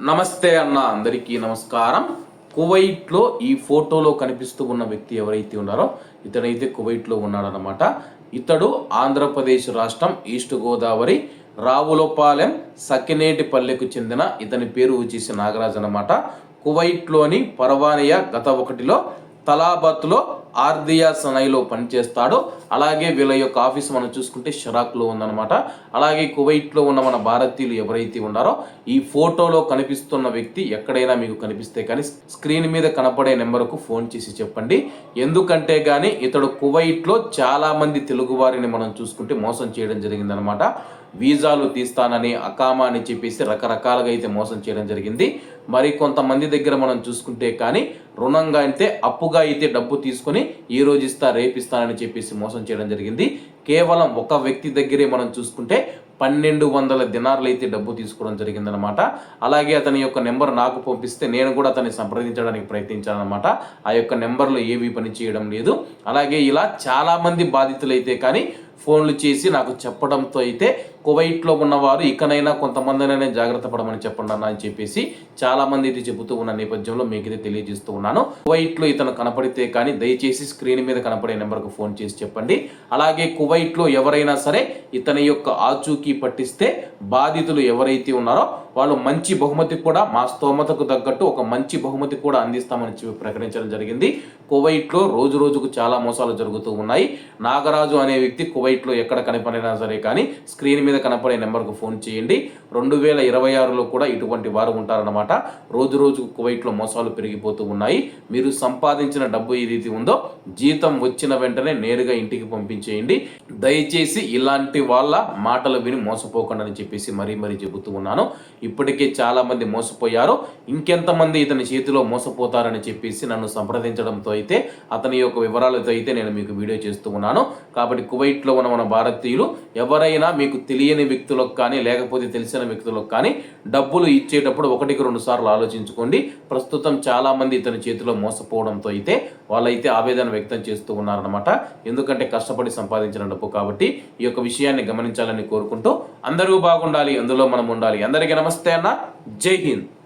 నమస్తే అన్న అందరికీ నమస్కారం. కువైట్లో ఈ ఫోటోలో కనిపిస్తూ ఉన్న వ్యక్తి ఎవరైతే ఉన్నారో ఇతనైతే కువైట్లో ఉన్నాడనమాట ఇతడు ఆంధ్రప్రదేశ్ రాష్ట్రం ఈస్ట్ గోదావరి రావులపాలెం సకినేటిపల్లెకు చెందిన ఇతని పేరు వచ్చేసి నాగరాజ్ అనమాట కువైట్లోని పర్వానియా గత ఒకటిలో తలాబత్లో ఆర్దియా సనైలో పనిచేస్తాడు. అలాగే వీళ్ళ యొక్క ఆఫీస్ మనం చూసుకుంటే షరాక్లో ఉందన్నమాట. అలాగే కువైట్లో ఉన్న మన భారతీయులు ఎవరైతే ఉన్నారో ఈ ఫోటోలో కనిపిస్తున్న వ్యక్తి ఎక్కడైనా మీకు కనిపిస్తే కానీ స్క్రీన్ మీద కనపడే నెంబర్కు ఫోన్ చేసి చెప్పండి. ఎందుకంటే కానీ ఇతడు కువైట్లో చాలామంది తెలుగువారిని తెలుగు వారిని మనం చూసుకుంటే మోసం చేయడం జరిగిందనమాట వీజాలు తీస్తానని అకామా అని చెప్పేసి రకరకాలుగా అయితే మోసం చేయడం జరిగింది. మరి కొంతమంది దగ్గర మనం చూసుకుంటే కానీ రుణంగా అయితే అప్పుగా అయితే డబ్బు తీసుకొని ఈ రోజు ఇస్తా రేపిస్తానని చెప్పేసి మోసం చేయడం జరిగింది. కేవలం ఒక వ్యక్తి దగ్గరే మనం చూసుకుంటే పన్నెండు వందల దినార్లు అయితే డబ్బు తీసుకోవడం జరిగిందనమాట అలాగే అతని యొక్క నెంబర్ నాకు పంపిస్తే నేను కూడా అతన్ని సంప్రదించడానికి ప్రయత్నించానమాట ఆ యొక్క నెంబర్లో ఏవి పని చేయడం లేదు. అలాగే ఇలా చాలామంది బాధితులైతే కానీ ఫోన్లు చేసి నాకు చెప్పడంతో అయితే కువైట్లో ఉన్నవారు ఇకనైనా కొంతమందినైనా జాగ్రత్త పడమని చెప్పండి అన్న అని చెప్పేసి చాలా మంది ఇది చెబుతూ ఉన్న నేపథ్యంలో మీకైతే తెలియజేస్తూ ఉన్నాను. కువైట్లో ఇతను కనపడితే కానీ దయచేసి స్క్రీన్ మీద కనపడే నెంబర్కు ఫోన్ చేసి చెప్పండి. అలాగే కువైట్లో ఎవరైనా సరే ఇతని యొక్క ఆచూకీ పట్టిస్తే బాధితులు ఎవరైతే ఉన్నారో వాళ్ళు మంచి బహుమతి కూడా మా స్తోమతకు తగ్గట్టు ఒక మంచి బహుమతి కూడా అందిస్తామని చెప్పి ప్రకటించడం జరిగింది. కువైట్లో రోజు రోజుకు చాలా మోసాలు జరుగుతూ ఉన్నాయి. నాగరాజు అనే వ్యక్తి కువైట్ వైట్లో ఎక్కడ కనపడినా సరే కానీ స్క్రీన్ మీద కనపడే నెంబర్కు ఫోన్ చేయండి. రెండు వేల ఇరవై ఆరులో కూడా ఇటువంటి వారు ఉంటారన్నమాట. రోజు రోజుకు కువైట్లో మోసాలు పెరిగిపోతూ ఉన్నాయి. మీరు సంపాదించిన డబ్బు ఏదైతే ఉందో జీతం వచ్చిన వెంటనే నేరుగా ఇంటికి పంపించేయండి. దయచేసి ఇలాంటి వాళ్ళ మాటలు విని మోసపోకండి అని చెప్పేసి మరీ మరీ చెబుతూ ఉన్నాను. ఇప్పటికే చాలామంది మోసపోయారు. ఇంకెంతమంది ఇతని చేతిలో మోసపోతారని చెప్పేసి నన్ను సంప్రదించడంతో అయితే అతని యొక్క వివరాలతో అయితే నేను మీకు వీడియో చేస్తూ ఉన్నాను. కాబట్టి కువైట్లో ఉన్న మన భారతీయులు ఎవరైనా మీకు తెలియని వ్యక్తులకు కానీ లేకపోతే తెలిసిన వ్యక్తులకు కానీ డబ్బులు ఇచ్చేటప్పుడు ఒకటికి రెండు సార్లు ఆలోచించుకోండి. ప్రస్తుతం చాలామంది ఇతని చేతిలో మోసపోవడంతో అయితే వాళ్ళైతే ఆవేదన వ్యక్తం చేస్తూ ఉన్నారనమాట ఎందుకంటే కష్టపడి సంపాదించిన డబ్బు కాబట్టి ఈ యొక్క విషయాన్ని గమనించాలని కోరుకుంటూ అందరూ బాగుండాలి అందులో మనం ఉండాలి. అందరికీ నమస్తే అన్న. జై హింద్.